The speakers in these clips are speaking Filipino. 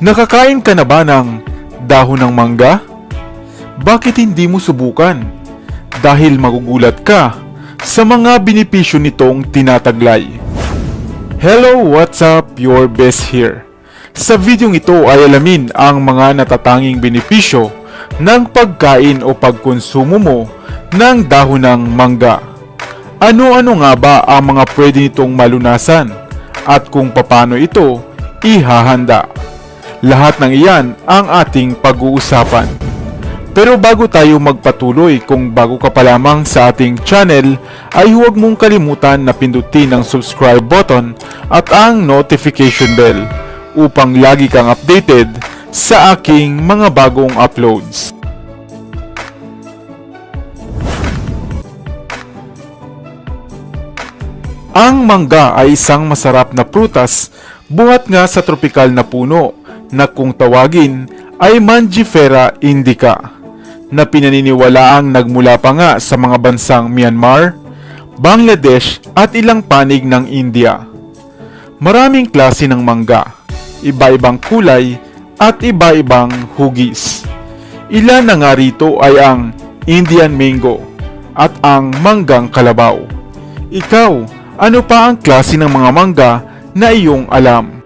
Nakakain ka na ba ng dahon ng mangga? Bakit hindi mo subukan? Dahil magugulat ka sa mga benepisyo nitong tinataglay. Hello, what's up? Your best here. Sa videong ito ay alamin ang mga natatanging benepisyo ng pagkain o pagkonsumo mo ng dahon ng mangga. Ano-ano nga ba ang mga pwede nitong malunasan at kung paano ito ihahanda? Lahat ng iyan ang ating pag-uusapan. Pero bago tayo magpatuloy, kung bago ka pa lamang sa ating channel, ay huwag mong kalimutan na pindutin ang subscribe button at ang notification bell upang lagi kang updated sa aking mga bagong uploads. Ang mangga ay isang masarap na prutas buhat nga sa tropikal na puno na kung tawagin ay Mangifera indica na pinaniniwalaang nagmula pa nga sa mga bansang Myanmar, Bangladesh at ilang panig ng India. Maraming klase ng mangga, iba-ibang kulay at iba-ibang hugis. Ilan na nga rito ay ang Indian mango at ang manggang kalabaw. Ikaw, ano pa ang klase ng mga mangga na iyong alam?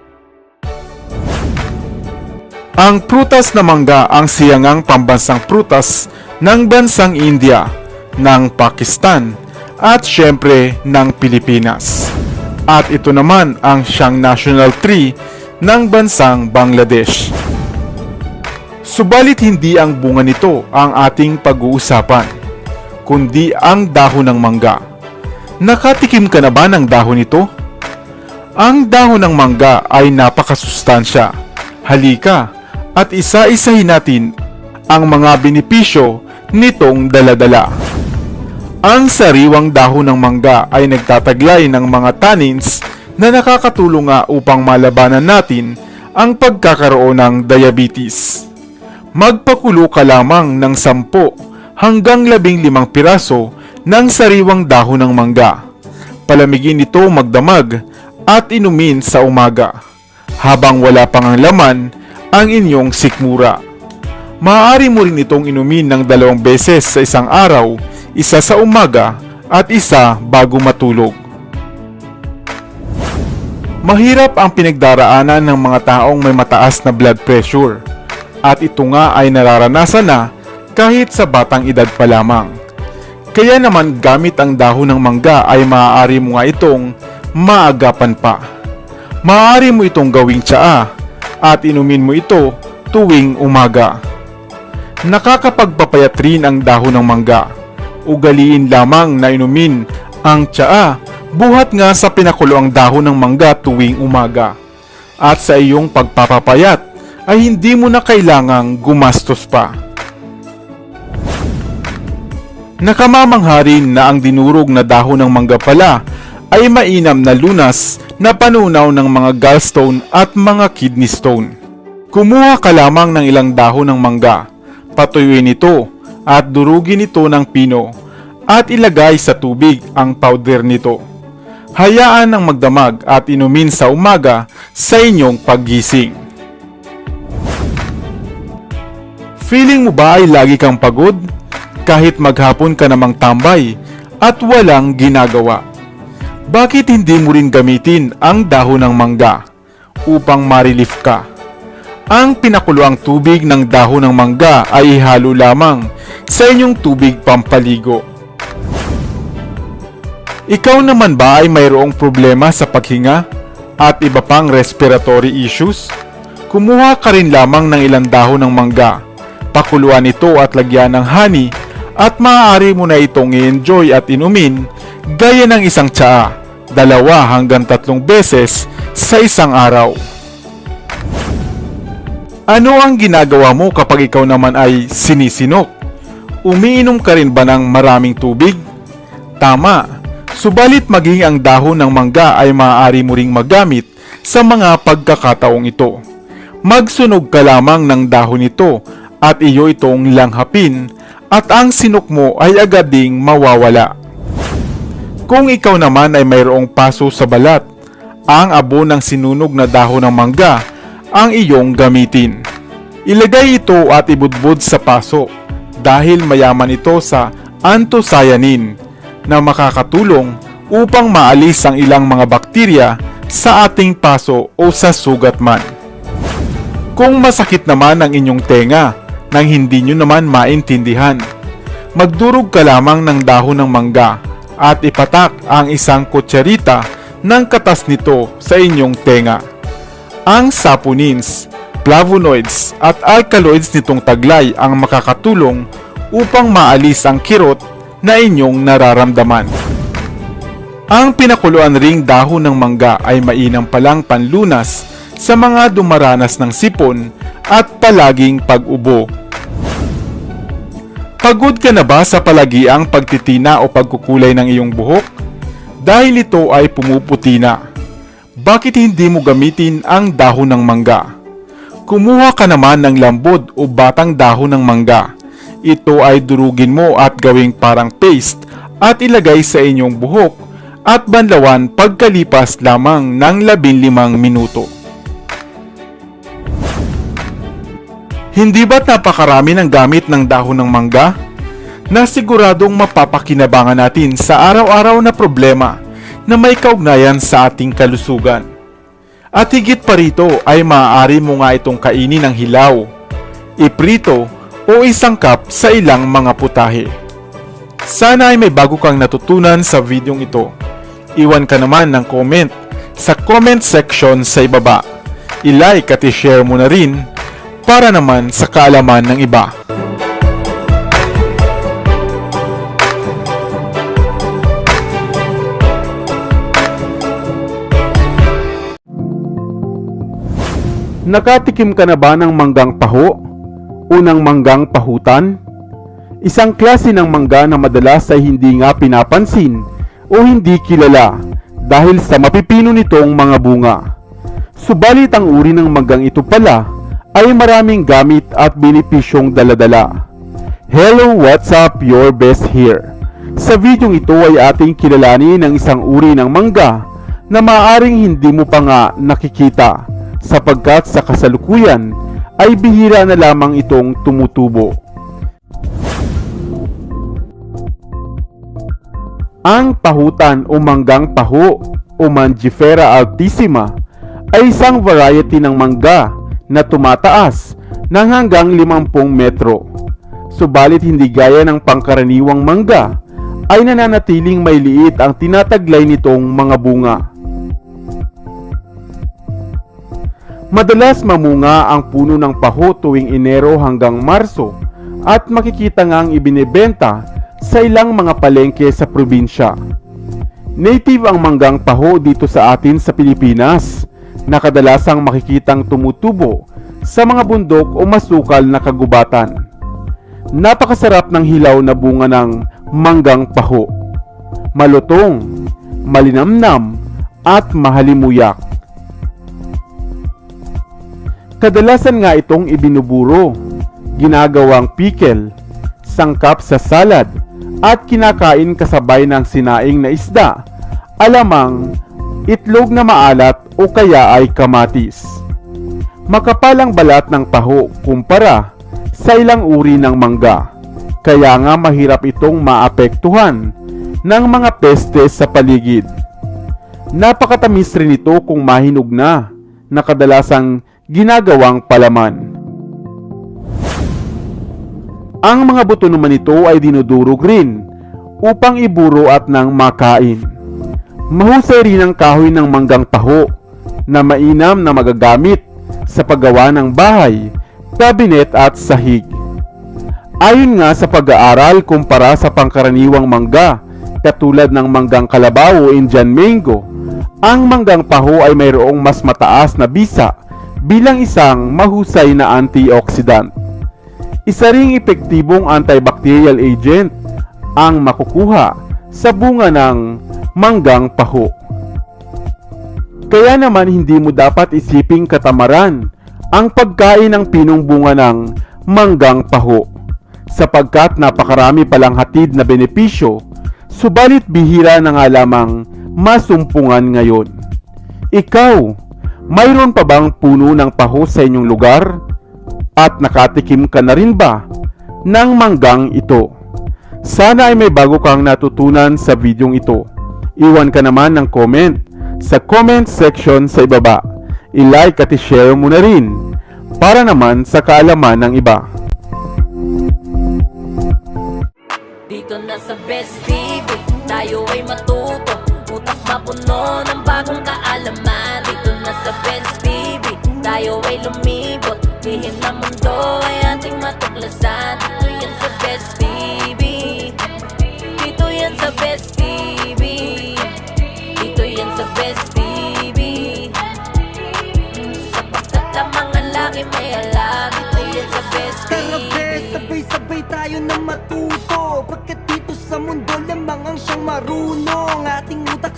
Ang prutas na mangga ang siyangang pambansang prutas ng bansang India, ng Pakistan, at syempre ng Pilipinas. At ito naman ang siyang national tree ng bansang Bangladesh. Subalit hindi ang bunga nito ang ating pag-uusapan, kundi ang dahon ng mangga. Nakatikim ka na ba ng dahon nito? Ang dahon ng mangga ay napakasustansya. Halika at isa-isahin natin ang mga benepisyo nitong daladala. Ang sariwang dahon ng mangga ay nagtataglay ng mga tannins na nakakatulong nga upang malabanan natin ang pagkakaroon ng diabetes. Magpakulo ka lamang ng 10 hanggang 15 piraso ng sariwang dahon ng mangga. Palamigin ito magdamag at inumin sa umaga. Habang wala pang ang laman ang inyong sikmura. Maaari mo rin itong inumin ng dalawang beses sa isang araw, isa sa umaga at isa bago matulog. Mahirap ang pinagdaraanan ng mga taong may mataas na blood pressure at ito nga ay nararanasan na kahit sa batang edad pa lamang. Kaya naman gamit ang dahon ng mangga ay maaari mo nga itong maagapan pa. Maaari mo itong gawing tsaa at inumin mo ito tuwing umaga. Nakakapagpapayat rin ang dahon ng mangga. Ugaliin lamang na inumin ang tsaa buhat nga sa pinakulo ang dahon ng mangga tuwing umaga. At sa iyong pagpapapayat ay hindi mo na kailangang gumastos pa. Nakamamangha rin na ang dinurog na dahon ng mangga pala ay mainam na lunas na panunaw ng mga gallstone at mga kidney stone. Kumuha ka lamang ng ilang dahon ng mangga, patuyuin ito at durugin ito ng pino at ilagay sa tubig ang powder nito. Hayaan ng magdamag at inumin sa umaga sa inyong paggising. Feeling mo ba ay lagi kang pagod? Kahit maghapon ka namang tambay at walang ginagawa. Bakit hindi mo rin gamitin ang dahon ng mangga upang ma-relief ka? Ang pinakuluang tubig ng dahon ng mangga ay ihalo lamang sa inyong tubig pampaligo. Ikaw naman ba ay mayroong problema sa paghinga at iba pang respiratory issues? Kumuha ka rin lamang ng ilang dahon ng mangga, pakuluan ito at lagyan ng honey at maaari mo na itong i-enjoy at inumin gaya ng isang tsaa, dalawa hanggang tatlong beses sa isang araw. Ano ang ginagawa mo kapag ikaw naman ay sinisinok? Umiinom ka rin ba ng maraming tubig? Tama, subalit maging ang dahon ng mangga ay maaari mo ring magamit sa mga pagkakataong ito. Magsunog ka lamang ng dahon nito at iyo itong langhapin at ang sinok mo ay agad ding mawawala. Kung ikaw naman ay mayroong paso sa balat, ang abo ng sinunog na dahon ng mangga ang iyong gamitin. Ilagay ito at ibudbud sa paso dahil mayaman ito sa anthocyanin na makakatulong upang maalis ang ilang mga bakterya sa ating paso o sa sugat man. Kung masakit naman ang inyong tenga nang hindi nyo naman maintindihan, magdurog ka lamang ng dahon ng mangga at ipatak ang isang kutsarita ng katas nito sa inyong tenga. Ang saponins, flavonoids at alkaloids nitong taglay ang makakatulong upang maalis ang kirot na inyong nararamdaman. Ang pinakuluan ring dahon ng mangga ay mainam palang panlunas sa mga dumaranas ng sipon at palaging pag-ubo. Pagod ka na ba sa palagiang pagtitina o pagkukulay ng iyong buhok? Dahil ito ay pumuputi na. Bakit hindi mo gamitin ang dahon ng mangga? Kumuha ka naman ng lambod o batang dahon ng mangga. Ito ay durugin mo at gawing parang paste at ilagay sa inyong buhok at banlawan pagkalipas lamang ng 15 minuto. Hindi ba't napakarami ng gamit ng dahon ng mangga? Na siguradong mapapakinabangan natin sa araw-araw na problema na may kaugnayan sa ating kalusugan. At higit pa rito ay maaari mo nga itong kainin ng hilaw, iprito o isangkap sa ilang mga putahe. Sana ay may bago kang natutunan sa videong ito. Iwan ka naman ng comment sa comment section sa ibaba. I-like at i-share mo na rin para naman sa kaalaman ng iba. Nakatikim ka na ba ng manggang paho? Unang manggang pahutan? Isang klase ng mangga na madalas ay hindi nga pinapansin o hindi kilala dahil sa mapipino nitong mga bunga. Subalit ang uri ng manggang ito pala ay maraming gamit at benepisyong daladala. Hello, what's up? Your best here. Sa videong ito ay ating kilalanin ang isang uri ng mangga na maaring hindi mo pa nga nakikita sapagkat sa kasalukuyan ay bihira na lamang itong tumutubo. Ang pahutan o manggang paho o Mangifera altissima ay isang variety ng mangga na tumataas ng hanggang 50 metro. Subalit hindi gaya ng pangkaraniwang mangga ay nananatiling may liit ang tinataglay nitong mga bunga. Madalas mamunga ang puno ng paho tuwing Enero hanggang Marso at makikita ngang ibinebenta sa ilang mga palengke sa probinsya. Native ang manggang paho dito sa atin sa Pilipinas na kadalasang makikitang tumutubo sa mga bundok o masukal na kagubatan. Napakasarap ng hilaw na bunga ng manggang paho. Malutong, malinamnam, at mahalimuyak. Kadalasan nga itong ibinuburo, ginagawang pickle, sangkap sa salad, at kinakain kasabay ng sinaing na isda, alamang, itlog na maalat o kaya ay kamatis. Makapalang balat ng paho kumpara sa ilang uri ng mangga, kaya nga mahirap itong maapektuhan ng mga peste sa paligid. Napakatamis rin ito kung mahinog na, na kadalasang ginagawang palaman. Ang mga buto naman nito ay dinudurog rin upang iburo at nang makain. Mahusay rin ang kahoy ng manggang paho na mainam na magagamit sa paggawa ng bahay, kabinet at sahig. Ayon nga sa pag-aaral kumpara sa pangkaraniwang mangga katulad ng manggang kalabaw o Indian mango, ang manggang paho ay mayroong mas mataas na bisa bilang isang mahusay na antioxidant. Isa ring epektibong antibacterial agent ang makukuha sa bunga ng manggang paho. Kaya naman hindi mo dapat isiping katamaran ang pagkain ng pinong bunga ng manggang paho sapagkat napakarami palang hatid na benepisyo subalit bihira na nga lamang masumpungan ngayon. Ikaw, Mayroon pa bang puno ng paho sa inyong lugar? At nakatikim ka na rin ba ng manggang ito? Sana ay may bago kang natutunan sa videong ito. Iwan ka naman ng comment sa comment section sa ibaba. I-like at i-share mo na rin para naman sa kaalaman ng iba. Dito na sa Best TV, tayo ay matuto. Utak mapuno ng bagong kaalaman. Dito na sa Best TV, tayo ay lumibot. Lihim na mundo ay ating matuklasan. Dito yan sa Best TV Dito yan sa Best